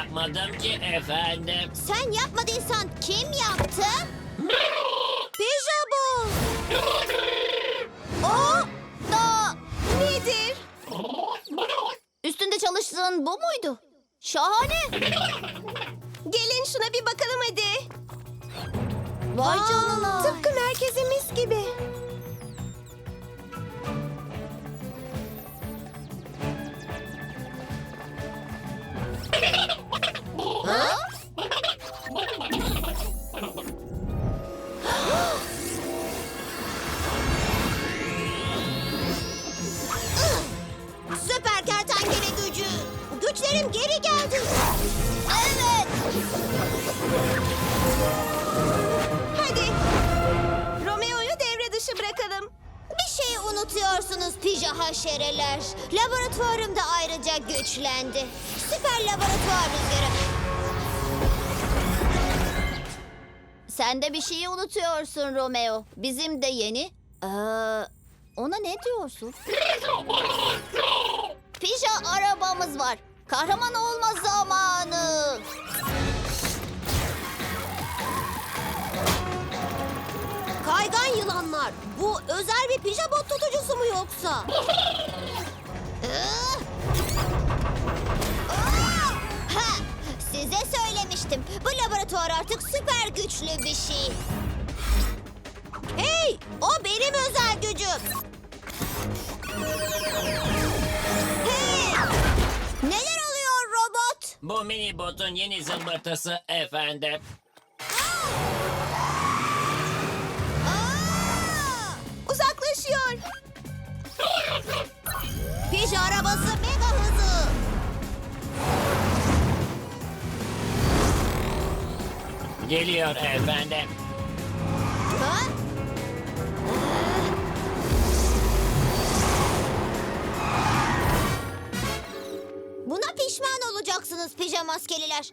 yapmadım ki efendim. Sen yapmadıysan kim yaptı? Pijabo. O da nedir? Üstünde çalıştığın bu muydu? Şahane. Gelin şuna bir bakalım hadi. Vay canına. Tıpkı merkezimiz Süper kertenkele gücü. Güçlerim geri geldi. Evet. Hadi. Romeo'yu devre dışı bırakalım. Bir şey unutuyorsunuz pija haşereler. Laboratuvarım da ayrıca güçlendi. Süper laboratuvar rüzgarı. Sen de bir şeyi unutuyorsun Romeo. Bizim de yeni. Ee, ona ne diyorsun? Pija arabamız var. Kahraman olma zamanı. Kaygan yılanlar. Bu özel bir pijabot tutucusu mu yoksa? Ha, size söylemiştim. Bu laboratuvar artık süper güçlü bir şey. Hey, o benim özel gücüm. Hey! Neler oluyor robot? Bu mini botun yeni zımbırtısı efendim. Aa! Uzaklaşıyor. Pija arabası mega hızı. Geliyor efendim. Ha? Buna pişman olacaksınız pijamaskeliler.